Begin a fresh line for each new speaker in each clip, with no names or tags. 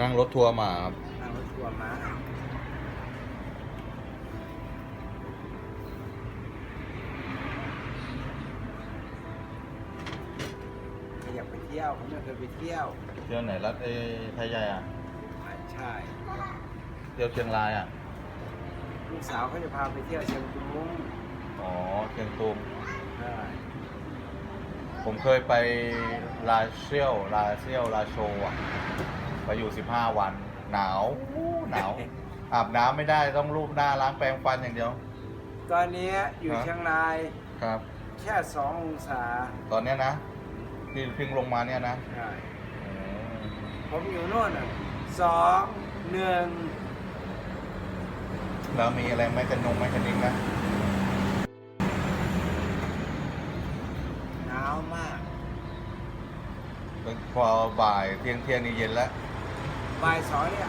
นั่งรถทัวร์มาครับ
นั่งรถทัวร์มาอยากไปเที่ยวผมไม่เคยไปเที่ยว
เที่ยวไหนรัฐเอไทยใหญ่อะ
ใช่
เที่ยวเชียงรายอะ
ลูกสาวเขาจะพาไปเที่ยวเชียงตุง
อ๋อเชียงตุง
ใช่
ผมเคยไปลาเซียวลาเซียวลาโชว์อะ ไปอยู่ 15 วัน หนาวหนาว อาบน้ำไม่ได้ต้องรูปหน้าล้างแปรงฟันอย่างเดียว
ตอนนี้อยู่
ฮะ
เชียงราย
ครับ
แค่สององศา
ตอนเนี้ยนะที่เพิ่งลงมาเนี่ยนะ
ใช่
อืม
ผมอยู่โน่นอะสองหนึ่ง
แล้วมีอะไรไหม่กันนงไหม่กันนิ่งนะ
หนาวมาก
พอบ่ายเที่ยงเที่ยงนี่เย็นแล้ว
บ่ายสองเนี่ย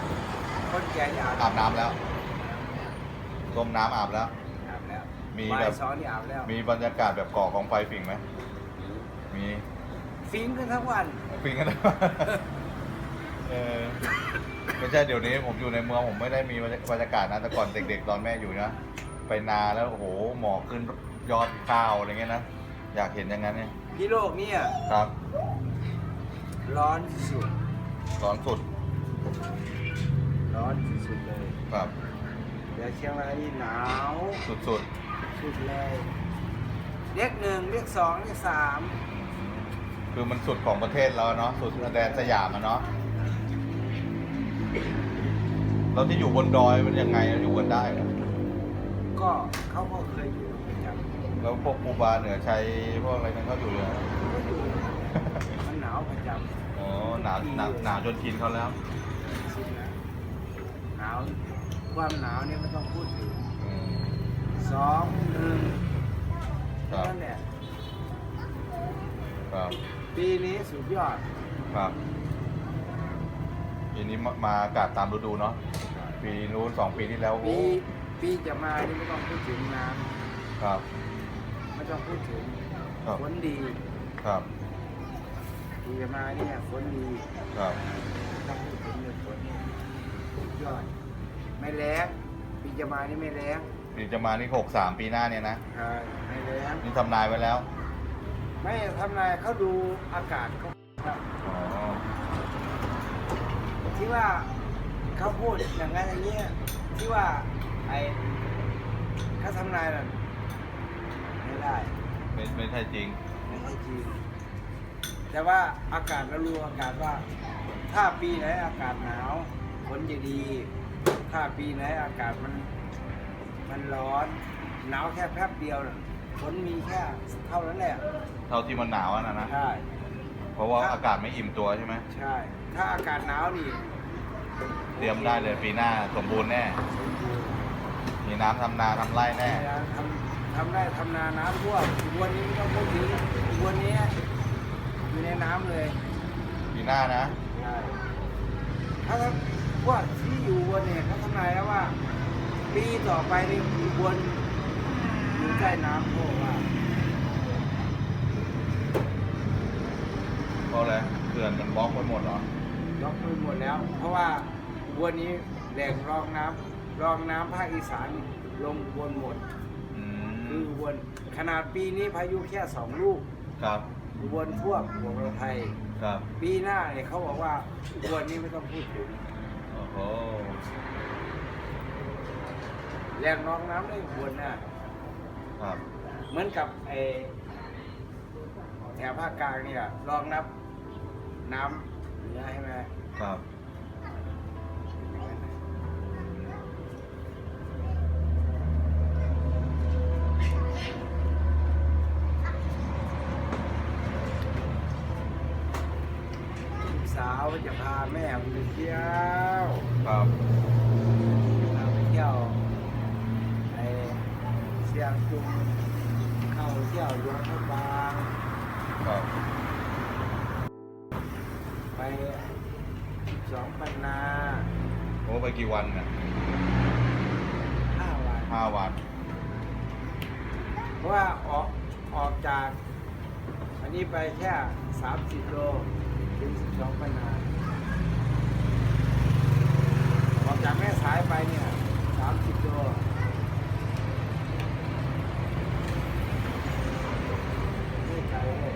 คนแก่จะอาบ
อาบน้ำแล้วต้มน้ำอาบแล้ว
อาบแล้ว
มี
บ่า
แบ
ย
บ
สองนี่อาบแล้ว
มีบรรยากาศแบบก่อกองไฟฝิ่งไหมมี
ฟิงกันทั้งวัน
ฝิ่งกันเออไม่ใช่เดี๋ยวนี้ผมอยู่ในเมืองผมไม่ได้มีบรรยากาศนะแต่ก่อนเด็ก ๆ ตอนแม่อยู่นะไปนาแล้วโอ้โหหมอกขึ้นยอดข้าวอะไรเงี้ยนะอยากเห็นอย่างนั้นเนี่ย
พี่โลกเนี่ย
ครับ
ร้อนที่สุด
ตอนสุด
ร้อนที่สุดเลย
ครับ
แต่เชียงรายนี่หนาว
สุด
สุดเลยเลขหนึ่งเลขสองเลขสาม
ๆ คือมันสุดของประเทศเราเนาะสุดแดนสยามอะเนาะแล้วที่อยู่บนดอยมันยังไงอยู่กันได้เหรอ
ก็เขาก็เคยอยู่ประจ
แล้วพวกครูบาเหนือชัยพวกอะไรนั้นเขาอยู่เลยำ
ก็อยู่มันหนาวประจ
อ๋อหนาวหนาวหนาวจนกินเขาแล้วำ
สุดแล้วหนาวความหนาวเนี่ยไม่ต้องพูดถึง
อืม
สองหนึ่ง
ครับ
นั่นแหละ
ครับ
ปีนี้สุดยอด
ครับปีนี้มามาอากาศตามฤดูเนาะ ปีนู้นสองปีที่แล้วโอ้
ปีปีจะมานี่ไม่ต้องพูดถึงน้
ครับำ
ไม่ต้องพูดถึง
ครับ
ฝนดี
ครับ
ปีจะมาเนี่ยฝนดี
ครับ
ไม่ต้องพูดถึงเรื่องฝนเนี่ยสุดยอด ไม่แรงปีจะมานี่ไม่แรง
ปีจะมานี่หกสามปีหน้าเนี่ยนะ
ใช่ไม่แรง
นี่ทำนายไว้แล้ว
ไม่ทำนายเขาดูอากาศเขาครับ
อ๋อ
ที่ว่าเขาพูดอย่างนั้นอย่างเงี้ยที่ว่าไอ้เขาทำนายน่ะไม่ได้
ไม่ไม่ใช่จริง
ไม่ใช่จริงแต่ว่าอากาศเรารู้อากาศว่า ถ้าปีไหนอากาศหนาวฝนจะดี ถ้าปีไหนอากาศมัน มันร้อนหนาวแค่แป๊บเดียวน่ะฝนมีแค่เท่านั้นแหละ
เท่าที่มันหนาวอะนะนะ
ใช่
เพราะว่าอากาศไม่อิ่มตัวใช่ไหม
ใช่ ถ้าอากาศหนาวนี่
เตรียมได้เลยปีหน้าสมบูรณ์แน่
สมบูรณ์
มีน้ำทำนาทำไร่แน่
ทำทำได้ทำนาน้ำท่วมวันนี้ไม่ต้องพูดถึงวันนี้อยู่ในน้ำเลย
ปีหน้านะ
ใช่ถ้าพ วกที่อยู่บนเนี่ยเขาทำนายแล้วว่า ปีต่อไปนี่อยู่บนอยู่ใกล้น้ำเพราะว่า
เพราะอะไรเขื่อนมันบล็อกไว้หมดเหรอ
ล็อกไปหมดแล้ว เพราะว่าวันนี้แหล่งรองน้ำรองน้ำภาคอีสานลงบนหมด
อื
คือ
ม
บนขนาดปีนี้พายุแค่สองลูก
ครับ
อุบลท่วมอุบลไทย
ครับ
ปีหน้าเนี่ยเขาบอกว่าอุบลนี้ไม่ต้องพูดถึง
โอ้โห
แหล่งรองน้ำในอุบลน่ะ
ครับ
เหมือนกับไอแถวภาคกลางเนี่ยรองนับน้ำเหนือใช่ไหม
ครับา
แม่ไปเที่ยว
ครับ
พาไปเที่ยวไอเสียงจุงเข้าเที่ยวหลวงพระบาง
ครับ
ไปสองปันนา
โอ้ไปกี่วันเนี่ย
ห้าวัน
ห้าวัน
เพราะว่าออกออกจาก อันนี้ไปแค่สามสิบโลถึงสิบสองปันนา ออกจากแม่สายไปเนี่ยสามสิบโลนี่ไกลเลย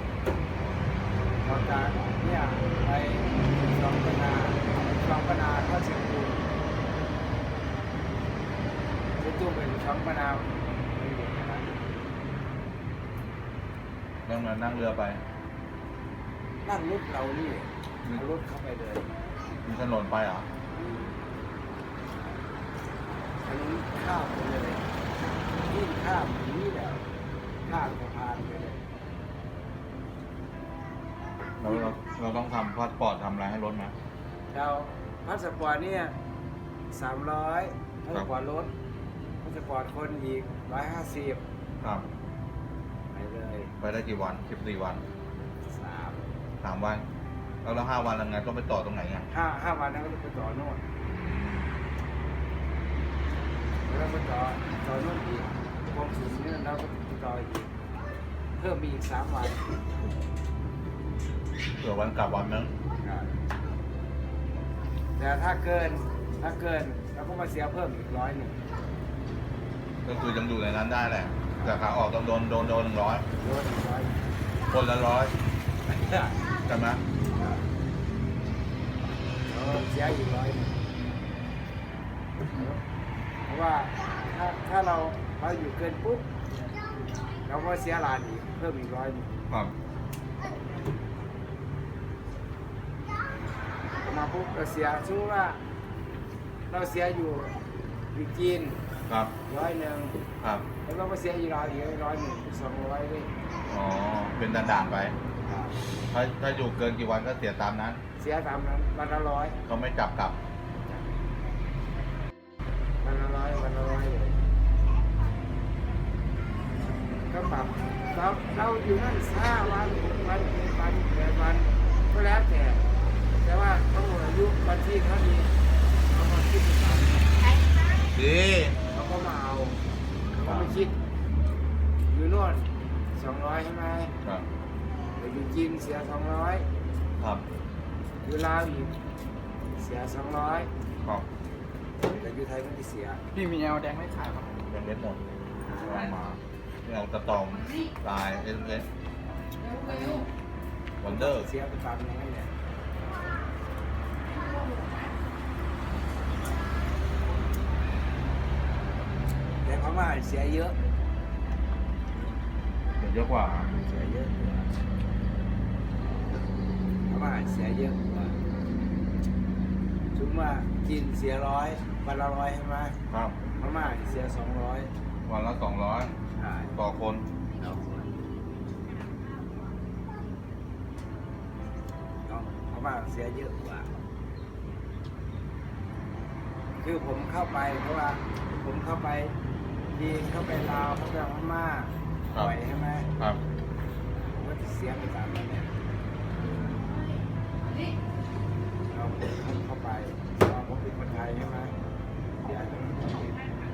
ออกจากเนี่ยไปสองปนาสองปนาเข้าเชียงตุงเชียงตุงเป็นสองปนาไม่เด็กขนาดนั้น
นั่งมานั่งเรือไป
นั่งรถเรานี่เอารถเข้าไปเลย
มีถนนไปเหรอ
อันนี้ข้ามไปเลยนี่ข้ามอย่างนี้แหละข้ามสะพานไปเลย
เราเราเราต้องทำพาสปอร์ตทำอะไรให้รถไหม
เราพาสปอร์ตเนี่ยสามร้อยพาสปอร์ตรถพาสปอร์ตคนอีกร้อยห้าสิบ
ครับ
ไป เลย
ไปได้กี่วันสิบสี่วัน
สาม
สามวัน แล้วแล้วห้าวันยังไงต้องไปต่อตรงไหนอะ
ห้าห้าวันนั้นก็ไปต่อโน่นแล้วไปต่อต่อโน่นอีกกรมศุลเนี่ยเราก็ไปต่ออีกเพิ่มมีอีกสามวัน
เผื่อวันกลับวันนึง
ครับแต่ถ้าเกินถ้าเกินเราก็มาเสียเพิ่มอีกร้อยหนึ่ง
ก็คือยังอยู่ในนั้นได้แหละ แต่ขาออกต้องโดนโดนโดนหนึ่งร้อย
โดนอีกร้อย
คนละร้อยใช่ไหม
เราเสียอีกร้อยหนึ่งเพราะว่าถ้าถ้าเราเราอยู่เกินปุ๊บเราก็เสียลานอีกเพิ่มอีกร้อยหนึ่ง
ครับ
มาปุ๊บเราเสียสมมติว่า เราเสียอยู่อยู่จีน
ครับ
ร้อยหนึ่ง
ครับ
แล้วเราก็เสียอีกร้อยอีกร้อยหนึ่งสองร้อยเลย
อ๋อเป็นด่านๆไปถ้าถ้าอยู่เกินกี่วันก็เสียตามนั้น
เสียตามนั้นวันละร้อย
เขาไม่จับกลับ
วันละร้อยวันละร้อยเลยก็ปรับเราเราอยู่นั่นห้าวันหกวันเจ็ดวันแปดวันก็แล้วแต่แต่ว่าต้องหมดอายุวันที่เขามีเขามาคิดตาม
ดี
เขา ก็มาเอาเขาก็ไม่คิด อยู่โน่นสองร้อยใช่ไหม
ครับ
แต่อยู่จีนเสียสองร้อย
ครับ
อยู่ลาวอีกเสียสองร้อย
ครับ
แต่อยู่ไทยไม่ได้เสีย
พี่มีแอลแดงไม่ขายครับ
เป็นเม็ดหมดเอามาเนี่ยเอาตะตอมลายเอสเอสวันเดอร์
เสียไปตามอย่างนั้นแหละ แต่พม่าเสียเยอะ
เยอะกว่า
เสียเยอะกว่าพม่าเสียเยอะกว่าถึงว่าจีนเสียร้อยวันละร้อยใช่ไหม
ครับ
พม่าเสียสองร้อย
วันละสองร้อย
ใช่
ต่อคน
เราคนเนาะพม่าเสียเยอะกว่า คือผมเข้าไปเพราะว่าผมเข้าไป จีนเข้าไปลาวเข้าไปพม่าบ่อยใช่ไหม
ครับ
ผมก็จะเสียไปตามนั้นเนี่ยเราเข้าไปเพราะว่าผมเป็นคนไทยใช่ไหมเสีย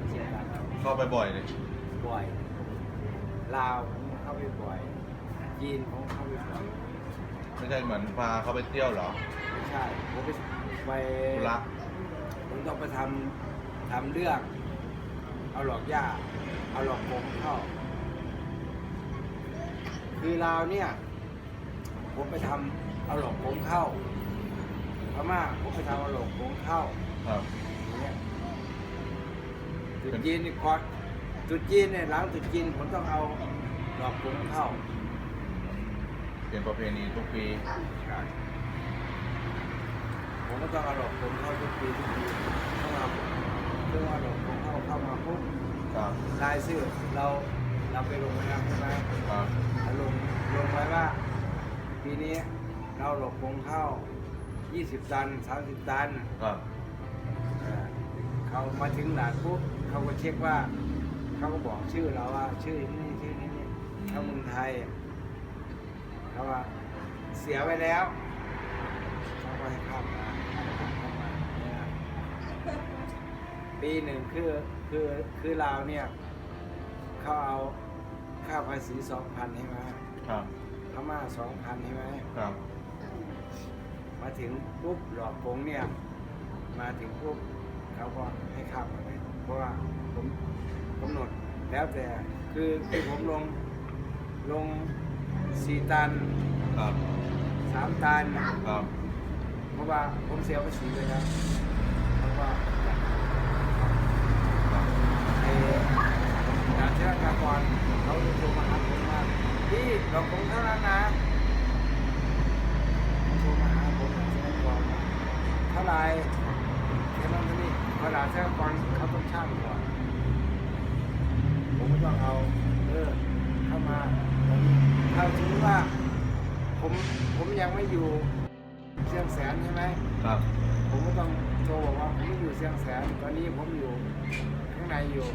เสียตามนั้น
เข้าไปบ่อยเลย
บ่อย ลาวผมเข้าไปบ่อย จีนผมเข้าไปบ่อย
ไม่ใช่เหมือนพาเขาไปเที่ยวเหรอ
ไม่ใช่ผมไปไป
ธุระ
ผมต้องไปทำทำเรื่อง เอาหลอกย่า เอาหลอกผมเข้า คือลาวเนี่ย ผมไปทำเอาหลอกผมเข้าพม่าผมไปทำเอาหลอกผมเข้า
ครับ
อย่างเงี้ยจุดจีนนี่ก่อนจุดจีนเนี่ยหลังจุดจีนผมต้องเอาหลอกผมเข้า
เป็นประเพณีทุกปี
ผมก็ต้องเอาหลอกผมเข้าทุกปีทุกปีเข้ามา เพื่อว่าหลอกผมเข้าเข้ามาปุ๊บ
ครับ
รายชื่อเราเราไปลงไว้แล้วใช่ไหม
ครับ
เราลงลงไว้ว่า ปีนี้เราหลอกผมเข้า 20 ตัน 30 ตัน
ครับ
เออเขามาถึงด่านปุ๊บเขาก็เช็คว่าเขาก็บอกชื่อเราว่า ชื่อนี่ชื่อนี้นี่เขาเมืองไทยเขาว่าเสียไว้แล้วเขาก็ให้เข้ามาเข้ามาเนี่ย ปีหนึ่งคือคือคือเราวเนี่ยเขาเอาค่าภาษีสองพันใช่ไหม
ครับ
พม่าสองพันใช่ไหม
ครับ
มาถึงปุ๊บหลอกผงเนี่ย มาถึงปุ๊บเขาก็ให้ข้ามมาเลยเพราะว่าผมกำหนดแล้วแต่คือคือผมลงลงสี่ตัน
ครับ
สามตัน
ครับ
เพราะว่าผมเสียภาษีไปแล้วเพราะว่า
ครับ
ไอ้งาน เชื่อกากรเขาจะโทรมาหาผมว่าพี่เราคงเท่านั้นนะโทรมาหาผมเชื่อกรเท่าไรแค่นั้นเท่านี้เวลาเชื่อกรเขาต้องช่างก่อนผมก็ต้องเอาเออเข้ามาถ้าสมมติว่า ผมผมยังไม่อยู่เชียงแสนใช่ไหม
ครับ
ผมก็ต้องโทรบอกว่าผมไม่อยู่เชียงแสนตอนนี้ผมอยู่ข้างในอยู่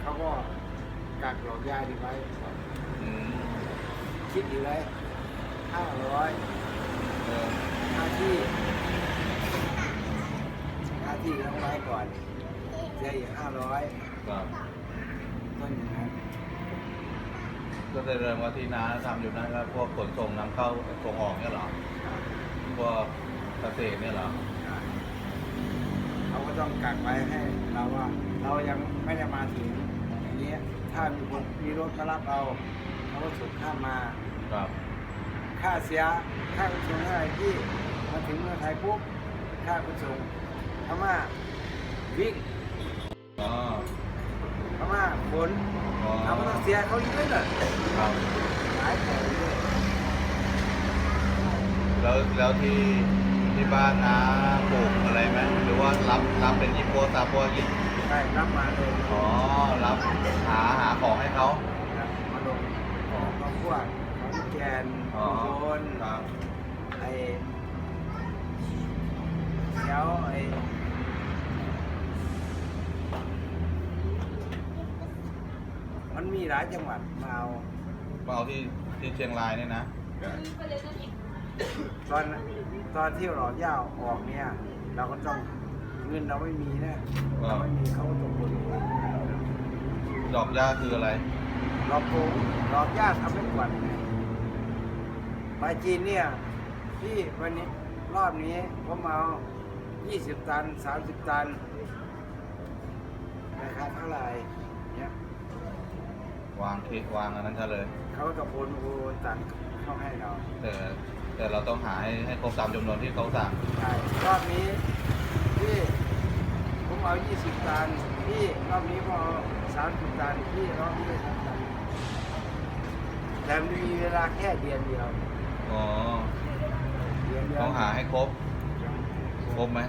เขาก็ กักหลอกยาดีไว้
อืม
คิดอยู่เลยห้าร้อย
เออ
ห้าที่ห้าที่ต้องไว้ก่อนเสียอีกห้าร้อย
ครับ
ต้นอย่างนั้น
ก็จะเริ่มว่าที่น้าทำอยู่นั่นก็พวกขนส่งนำเข้าส่งออกเนี่ยเหรอพวกเกษตรเนี่ยเหรอ
เขาก็ต้องกักไว้ให้เราว่า เรายังไม่ได้มาถึงอย่างนี้ย ถ้ามีคนมีรถมารับเราเขาก็ส่งข้ามมา
ครับ
ค่าเสียค่าขนส่งเท่าไหร่ที่มาถึงเมืองไทยปุ๊บค่าขนส่งพม่าวิ่ง
อ๋อ
พม่าขน
อ๋อ
เราก็ต้องเสียเขาอยู่ด้วยน่ะ
ครับ
หลายแผงเลย
แล้วแล้วที่ที่บ้านน้าปลูกอะไรไหมหรือว่ารับรับเป็นยิปโปซาโปยิป
ใช่รับมาเลย
อ๋อ รับหาหาของให้เขา
ครับมาลงของมาพวกของแกน
อ๋อ
โคน
ครับ
ไอ้เดี๋ยวไอ้มันมีหลายจังหวัดมาเอา
มาเอาที่ที่เชียงรายเนี่ยนะ
ตอนตอนที่เราย่าออกเนี่ย เราก็ต้อง เงินเราไม่มีนะเราไม่มีเขาก็ต้องบน
ดอกหญ้าคืออะไร
เราปลูกเราย่าทำเป็นวันไงปลาจีนเนี่ยที่วันนี้รอบนี้ผมเอา20 ตัน 30 ตันราคาเท่าไหร่เนี่ยวา
งเค้กวางอันนั้นซะเลย
เขาก็โอนโอนตังเข้าให้เรา
แต่แต่เราต้องหาให้ให้ครบตามจำนวนที่เขาสั่ง
ใช่รอบนี้ ที่ผมเอา20ตันที่รอบนี้ผมเอา30ตันที่รอบนี้30ตันแต่มีเวลาแค่เดือนเดียว
อ๋อ
เดือนเดียว
ต้องหาให้ครบ ครบไหม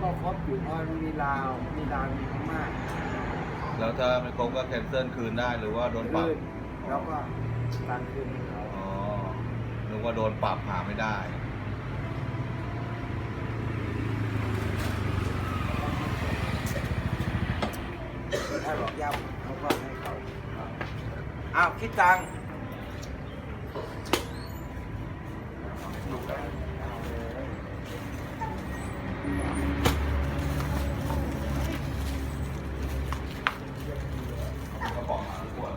ก็ครบอยู่เพราะมีลาว มีลาวมีพม่า
แล้วถ้าไม่ครบก็แคนเซิลคืนได้หรือว่าโดนปรับ
คืนแล้วก็ตังคืนให้เขา
อ๋อนึกว่าโดนปรับหาไม่ได้
ล้วเขาก็ให้เขาอ้าวคิดตังค์
กระป๋องมาขวด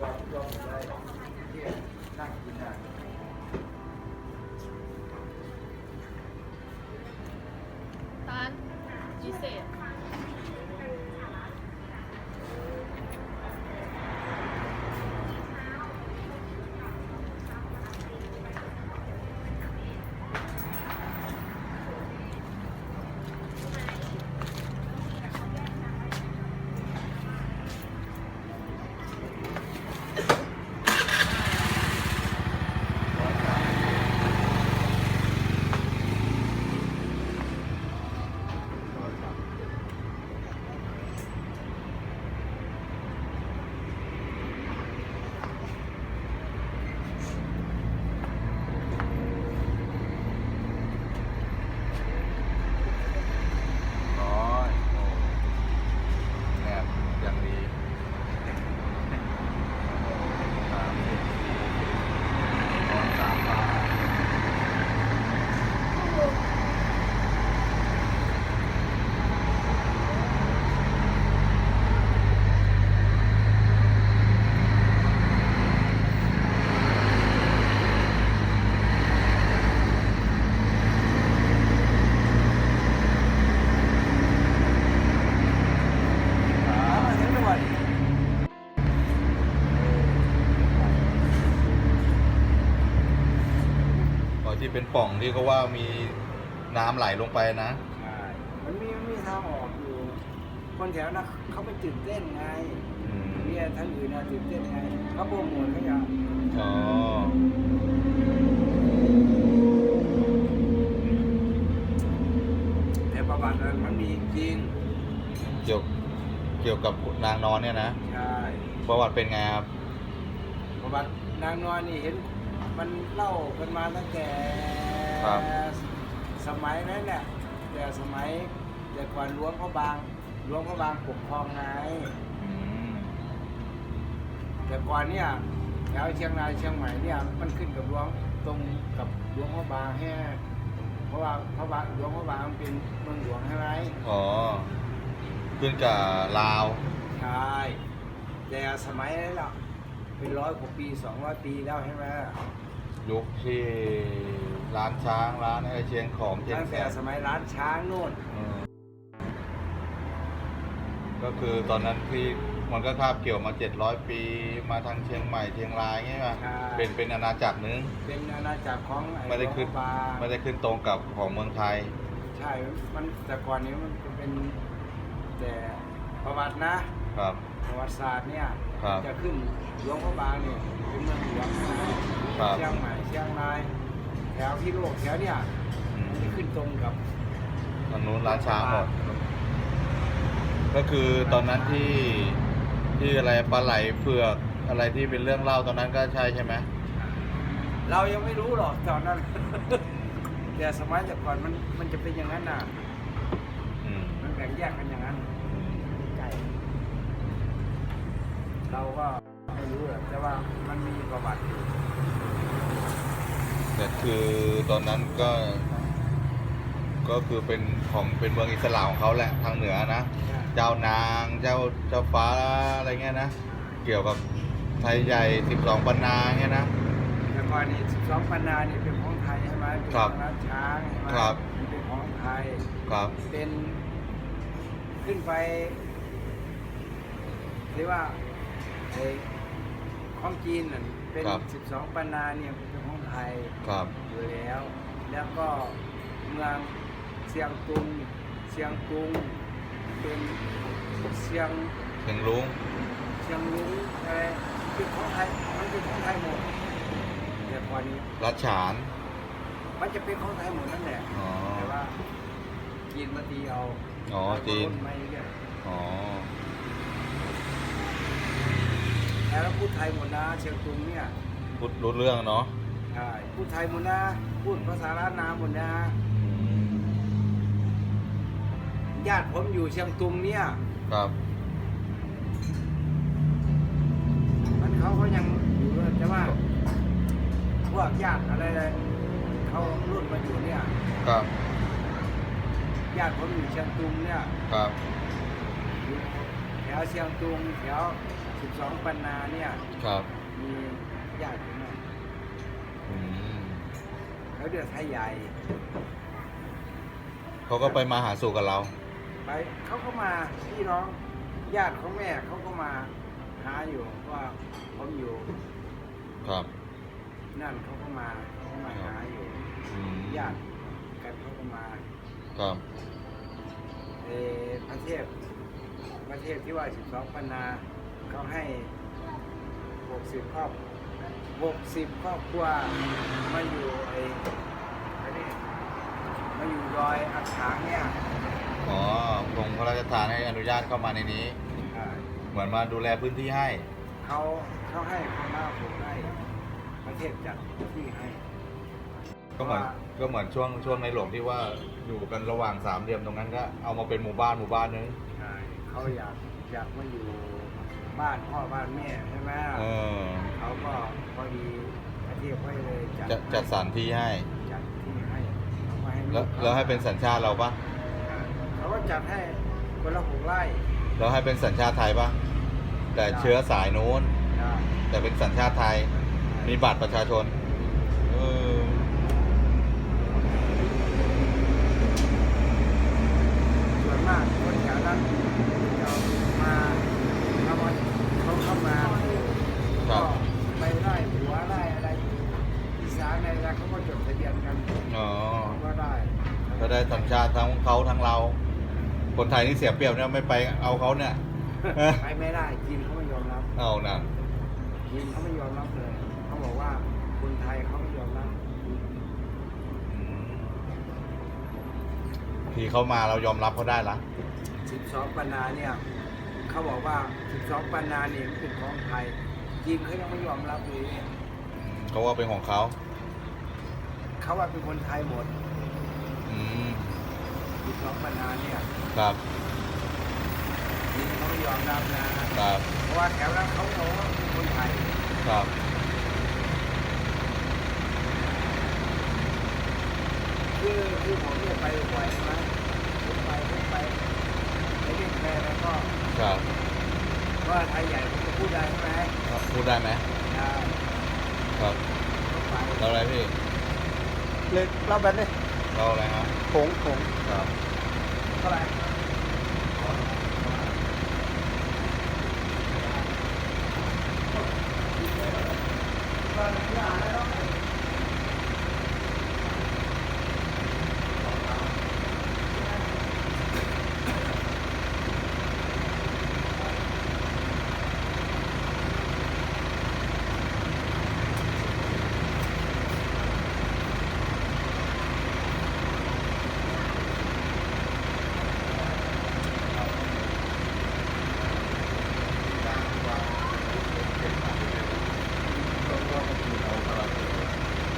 ลองลองได้ที่นั่งกินได้
ตานพิเศษ
ที่เป็นปล่องที่เขาว่ามีน้ำไหลลงไปนะ
ใช่มันมีมันมีทางออกอยู่ คนแถวนั้นเขาไปตื่นเต้นไง
อืม
เนี่ยท่านอื่นนะตื่นเต้นไงเขาโปรโมทเขาอยาก
อ๋อ
แต่ประวัตินั้นมันมีจริง
เกี่ยวเกี่ยวกับนางนอนเนี่ยนะ
ใช่
ประวัติเป็นไงครับ
ประวัตินางนอนนี่เห็น มันเล่ากันมาตั้งแต่
ครับ
สมัยนั้นเนี่ยแต่สมัยแต่ก่อนหลวงพระบางหลวงพระบางปกครองไง
อืม
แต่ก่อนเนี่ยแถวเชียงรายเชียงใหม่เนี่ยมันขึ้นกับหลวงตรงกับหลวงพระบางแห่เพราะว่าพระบางหลวงพระบางมันเป็นเมืองหลวงใช่ไหม
อ๋อขึ้นกับลาว
ใช่แต่สมัยนั้นล่ะเป็นร้อยกว่าปีสองร้อยปีแล้วใช่ไหม
ยุคที่ร้านช้างร้านไอเชียงของเชียง
ตั้ง
แส
แต่
น
สมัยร้านช้างนู่น
อืมก็คือตอนนั้นพี่มันก็คาบเกี่ยวมาเจ็ดร้อยปีมาทางเชียงใหม่เชียงรายไงป่ะ
ใช่
เป็นเป็นอาณาจักรนึง
เป็นอาณาจักรของอ้
ไม่ได้ขึ้น
หลวงพระบาง
ไม่ได้ขึ้นตรงกับของเมืองไทย
ใช่มันแต่ก่อนนี้มันเป็นแต่ประวัตินะ
ครับ
ประวัติศาสตร์เนี่ย
ครับ
จะขึ้นหลวงพระบางเนี่ยเป็นเมืองหลวง
ครับ
เชียงใหม่เชียงรายแถวที่โลกแถวเนี่ย
อืม
มันจะขึ้นตรงกับ
ทางนู้นร้านช้างหมด ก็คือตอนนั้นที่ที่อะไรปลาไหลเผือกอะไรที่เป็นเรื่องเล่าตอนนั้นก็ใช่ใช่ไหม
เรายังไม่รู้หรอกตอนนั้นแต่สมัยแต่ก่อนมันมันจะเป็นอย่างนั้นน่ะ
อืม
มันแบ่งแยกกันอย่างนั้นใช่ เราก็ไม่รู้หรอกแต่ว่ามันมีประวัติอยู่
แต่คือตอนนั้นก็ ก็คือเป็นของเป็นเมืองอิสลามของเขาแหละทางเหนือนะเจ้านางเจ้าเจ้าฟ้าอะไรเงี้ยนะ เกี่ยวกับไทยใหญ่สิบสองปันนาเงี้ยนะ
แต่ก่อนนี่12ปันนานี่เป็นของไทยใช่ไหมเป็น
ครับ
ของร้านช้างใช่ไหม
ครับ
มันเป็นของไทย
ครับ
เป็นขึ้นไปเรียกว่า ไอ้ของจีนน่ะเป็น
ครับ
12ปันนาเนี่ยเป็นของไทย
ครับ
อยู่แล้ว แล้วก็เมืองเชียงตุงเชียงตุงเป็นเชียง
เชียงรุ้ง
เชียงรุ้งอะไรเป็นของไทยมันเป็นของไทยหมดแต่พอนี้
รัชฉาน
มันจะเป็นของไทยหมดนั่นแหละ
อ๋อ
แต่ว่าจีนมาตีเอา
อ๋อจีน
ไม่เรียก
อ๋อ
แต่เราพูดไทยหมดนะเชียงตุงเนี่ย
พูดรู้เรื่องเนาะ
ใช่พูดไทยหมดนะพูดภาษาล้านนาหมดนะ
อืม
ญาติผมอยู่เชียงตุงเนี่ย
ครับ
มันเขาก็ยังอยู่ด้วยแต่ว่าพวกญาติอะไรเขารุ่นมาอยู่เนี่ย
ครับ
ญาติผมอยู่เชียงตุงเนี่ย
ครับ
อยู่แถ วเชียงตุงแถว12ปันนาเนี่ย
ครับ
มีญาติอยู่เนี่ย
อืม
เขาเดือดไทยใหญ่
เขาก็ไปมาหาสู่กับเรา
ไปเขาก็มาพี่น้องญาติของแม่เขาก็มาหาอยู่ว่าผมอยู่
ครับ
นั่นเขาก็มาเขาก็มาหาอยู่
อืม
ญาติกันเขาก็มา
ครับ
เออประเทศ ประเทศที่ว่า 12ปันนาเขาให้ 60 ครอบ 60 ครอบครัวมาอยู่ไอ้ไอ้นี่มาอยู่ดอยอักขางเนี่ย
อ๋อคงพระราชทานให้อนุญาตเข้ามาในนี้
อ่า
เหมือนมาดูแลพื้นที่ให้
เขาเขาให้คนมาผมให้ประเทศจัดที่ให้
ก็เหมือนก็เหมือนช่วงช่วงในหลวงที่ว่าอยู่กันระหว่างสามเหลี่ยมตรงนั้นก็เอามาเป็นหมู่บ้านหมู่บ้านนึง
ใช่ เขาอยากอยากมาอยู่บ้านพ่อบ้านแม่ใช่ไหม
เออ
เขาก็พอดีประเทศเขาเลยจัด
จะจัดสรรที่ให้
จัดที่ให้เอามาให้
แล้วแล้วให้เป็นสัญชาติเราปะ
เขาก็จัดให้คนละหกไร่
แล้วให้เป็นสัญชาติไทยปะแต่เชื้อสายนู้น
ได้
แต่เป็นสัญชาติไทย มีบัตรประชาชน เออ
ส่วนมากคนแถวนั้น ก็ไปไล่หัวไล่อะไรอีสานอะไรนะเขาก็จดทะเบียนกัน
อ๋อ
ก็ได้ก็ได้สัญช
าติทั้งเขาทั้งเรา คนไทยนี่เสียเปรียบเนี่ยไม่ไปเอาเขาเนี่ย
ไปไม่ได้จีนเขาไม่ยอมรับ
เอานะ
จีนเขาไม่ยอมรับเลยเขาบอกว่าคนไทยเขาไม่ยอมรับ
ที่เขามาเรายอมรับเขาได้ละ
สิบสองปันนาเนี่ยเขาบอกว่าสิบสองปันนาเนี่ยเป็นของไทย จีนเขายังไม่ยอมรับเลย
เขาว่าเป็นของเขา
เขาว่าเป็นคนไทยหมด
อืม
12ปันนาเนี่ย
ครับ
จีนเขาไม่ยอมรับนะ
ครับ
เพราะว่าแถวนั้นเขาบอกว่าเป็นคนไทย
ครับ
คือคือผมเนี่ยไปบ่อยใช่ไหมผมไปผมไปไปเรียนแพรแล้วก็
ครับ
ว่าไทยใหญ่ผมจะพูดได้ใช่ไหม
พูดได้ไหม
ได้
ครับ
ก็ไป
เราอะไรพี่
เลยเล่าแบบนี้
เราอะไรฮะ
ผงผง
ครับ
เท่าไหร่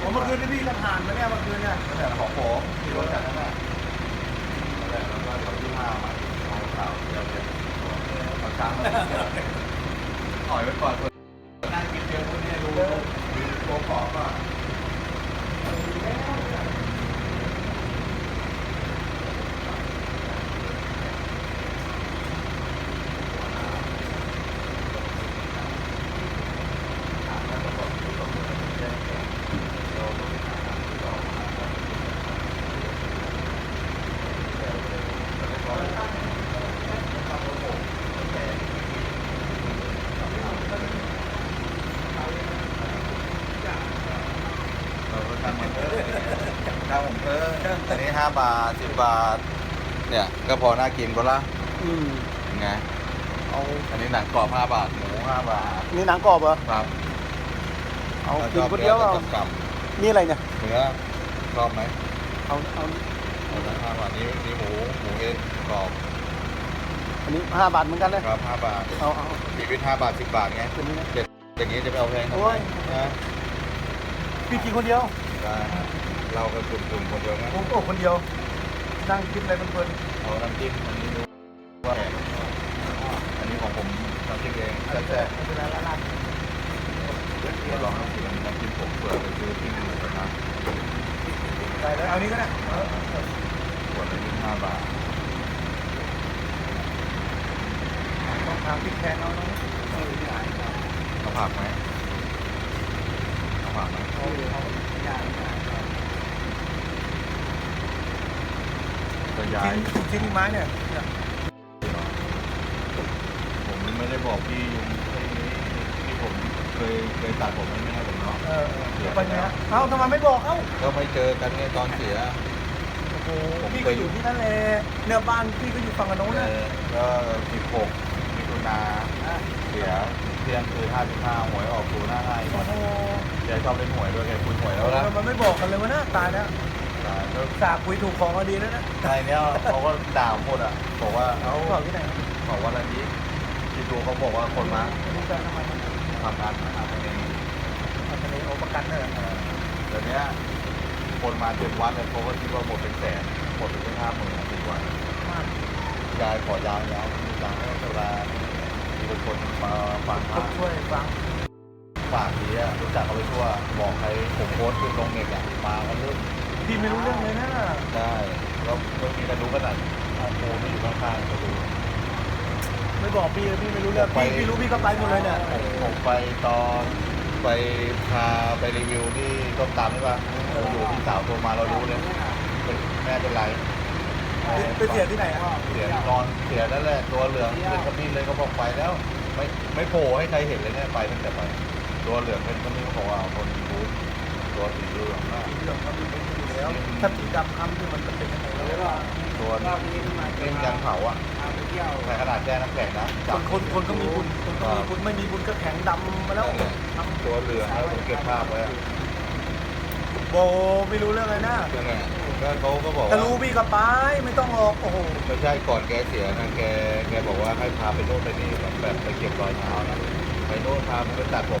ผม เมื่อคืนที่พี่จะผ่านมาเนี่ยเมื่อคืนเนี่ย
นั่นแหละของผมที่รถจักนั่นแหละนั่นแหละแล้วก็เดี๋ยวที่ห้ามาเอาข่าวเดี๋ยวเดี๋ยวเอาช้างมาเดี๋ยวถอยไว้ก่อนเพื่อนั่งกินเบียร์พวกนี้ดูดูโป๊ะก่อน เราก็ทำมันเถอะทำผมเถ อะอันนี้ห้าบาทสิบบาท เนี่ยก็พอน่ากินก็ละ
อืม
ไง
เอา
อันนี้หนังกรอบห้าบาทหมูห้าบาท
นี่หนังกรอบเหรอ
ครับ
เอา
แล้ว
กินคนเดียวเอา
กลับ
นี่อะไรเนี่ย
เนื้อชอบไหม
เอาเอา
เอาละห้าบาทนี้นี่หมูหมูเอ็นกรอบ
อันนี้ห้าบาทเหมือนกันนะครับ
ห้าบาท
เอาเอา
ชีวิตห้าบาทสิบบาทไง
ตัวนี้นะ
เด็ดอย่างนี้จะไปเอาแพงทำ
โอ้
ไม
ย
นะ
พี่กินคนเดียว
ได้ฮะ เราก็กลุ่มๆคนเดียวนะ
ผมโอ้คนเดียว นั่งกินอะไรเพลิน
เอาน้ำจิ้มอันนี้ดูว่าอันนี้ของผมน้ำจิ้มเองแต่แต่
ๆไม่เป็นไรละลาน
เดี๋ยวลองน้ำจิ้มน้ำจิ้มผมเผื่อไปซื้อที่หมูกระทะ
ได้เลยเอานี้ก็ได้เอาเอา
ขวดละยี่สิบห้าบาท
ต้องทางพริกแพงเอาน้อง
เออที่ไหนครับ
เอาผักไหมเอาผักไหม
เอาเอา
ที่ไหนที่ไหนครับ
จะย้าย
ชิ้นชิ้นไม้เนี่ยเนี่ย
ผมไม่ได้บอกพี่ยุงที่ผมเคยเคยตัดผมให้แม่ผมเนาะ
เออเออเดี๋ยวไปเนี่ยเอ้าทำไมไม่บอกเอ้า
ก็ไม่เจอกันไงตอนเสีย
โอ้โหพี่ก็อยู่ที่นั่นแหละเนี่ยบ้านพี่ก็อยู่ฝั่งกันโน้น
เอ
นะ
อก็สิบหกมิถุนาเสียเที่ยงคืนห้าสิบห้าหวยออกศูนย์ห้าห้า
โอ้โห
แกชอบเล่นหวยด้วยแกคุยหวยแล้วนะ
มันไม่บอกกันเลยวะนะตายแล้ว
แล้ว
สาคุยถูกของก็ดีแล้วนะ
ใช่เนี้ยเขาก็ด่าผมหมดอะบอกว่า
เขา
เขา
บอกที่ไหนครับ
บอกว่าอะไรนี้ที่ดูเขาบอกว่าคนมา
รู้จักทำไมครับ
ทำงานหาทะเล
เอาทะเลเอาประกันเนอะ
เดี๋ยวนี้คนมาเต็มวัดเลยเขาก็คิดว่าหมดเป็นแสนหมดเป็นห้าหมื่นสี่วัน
มาก
ยายขอยาวยาวอยางให้เวลามีคนมาฟังพ
ก็
ระ
ช่วยฟัง
ฝากทีอะรู้จักเขาไปทั่วบอกใครผมโพสต์ขึ้นลงเน็ตอะมากันเรื่อง
พี่ไม่รู้เรื่องเลยนะ
ได้แล้วไม่มีกระดูกกระดันอาโมไม่อยู่ข้างๆกระดูก
ไม่บอกพี่พี่ไม่รู้เรื่อง
ไป
พี่พี่รู้พี่ก็ไปหมดเลยเนี่ย
ผมผมไปตอนไปพาไปรีวิวที่ต้มตำใช่ปะเราอยู่ที่สาวโทรมาเรารู้เลยเป็นแม่เป็นไร
ไปเสียที่ไหนอะ
เสียนอนเสียนั่นแหละตัวเหลืองเป็นขมิ้นเลยก็บอกไปแล้ว ไม่ไม่โผล่ให้ใครเห็นเลยเนี่ยไปตั้งแต่ไปตัวเหลืองเป็นขมิ้นเขาบอกว่าคนบูธตัวสีเหลืองมาก
สีเหลืองมันเป็นอยู่แล้วถ้าสีดำคำที่มันจะเป็นยังไง
แล้วก็
ตัว
รอบนี้มา
เล่นยางเผาอะ
พาไปเที่ยว
ใส่ขนาดแช่น้ำแข็งนะ
คนคนคนก็มีบุญคนก็มีบุญไม่มีบุญก็แข็งดำมาแล้วทำ
ตัวเหลืองแล้วผมเก็บภาพไว้อะ
โบไม่รู้เรื่องเลยนะ
เรื่องไงก็เขาก็บอก
ถ้า
ว่า
รู้พี่ก็ไปไม่ต้องออกโอ้โห
ไม่ใช่ก่อนแกเสียนะแกแกบอกว่าให้พาไปโน่นไปนี่แบบแบบไปเก็บรอยเท้านะไปโน่นพามันไปตัดผมโอ้โหนี่นี่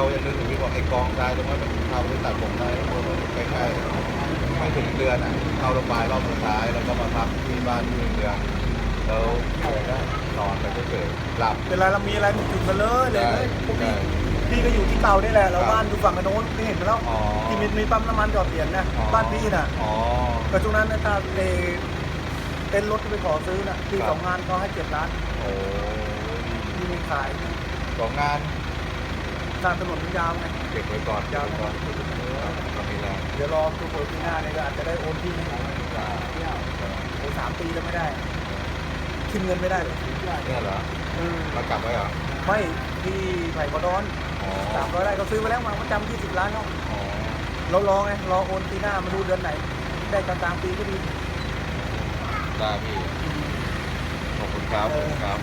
เขายังนึกถึงพี่บอกไอ้กองทรายตรงนั้นมันพาไปตัดผมได้โอ้โหใกล้ๆไม่ถึงเดือนอะเข้าโรงพยาบาลรอบสุดท้ายแล้วก็มาพักที่บ้านที่เมืองแล้วแกก็นอนไปเฉยๆหลับ
เป็นไรเรามีอะไรมันจุดมาเลยเลยเลยพวกพี่พี่ก็อยู่ที่เตาได้แหละเราบ้านอยู่ฝั่งกระโน้นไม่เห็นไปแล้ว
อ๋อ
ที่มีมีปั๊มน้ำมันจอดเปลี่ยนนะ
อ๋อ
บ้านพี่น่ะ
อ๋อ
แต่ช่วงนั้นนะถ้าเอเต้นรถที่ไปขอซื้อน่ะที่
ครับ
สองงานเขาให้เจ็ดล้าน
โอ้
ที่มีขาย
สองงาน
ทางถนนมันยาวไง
เก็บไว้ก่อน
ยาว
เก็บไว้ก่อนก็มีแรง
เดี๋ยวรอดูเปิดปีหน้าเนี่ยก็อาจจะได้โอนที่ให้ผมโอนสามปีแล้วไม่ได้คิมเงินไม่ได้เลย
เนี่ยเหรอมากลับไว้เหรอ
ไม่ที่ไผ่กระดอน
อ๋อ
สามร้อยไร่เขาซื้อมาแล้วมาประจำที่สิบล้านเนาะ
อ๋อ
เรารอไงรอโอนปีหน้ามาดูเดือนไหน ได้กลางกลางๆปีก็ดี
ได้พี่ขอบคุณครับขอบคุณครับ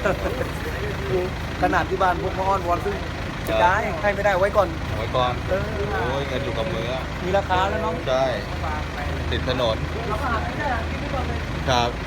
ขนาดที่บ้านพวกมาอ้อนวอนซื้อจะ ได้ให้ไม่ได้ไว้ก่อน
เอาไว้ก่อน
เออ
โอ้ยเงินอยู่กับมืออะ
มีราคาแล้วเน้อง
ใช่ติดถนน
เราก็หาไม่ได้กินไม่ก่อนเลย
ครับ
เ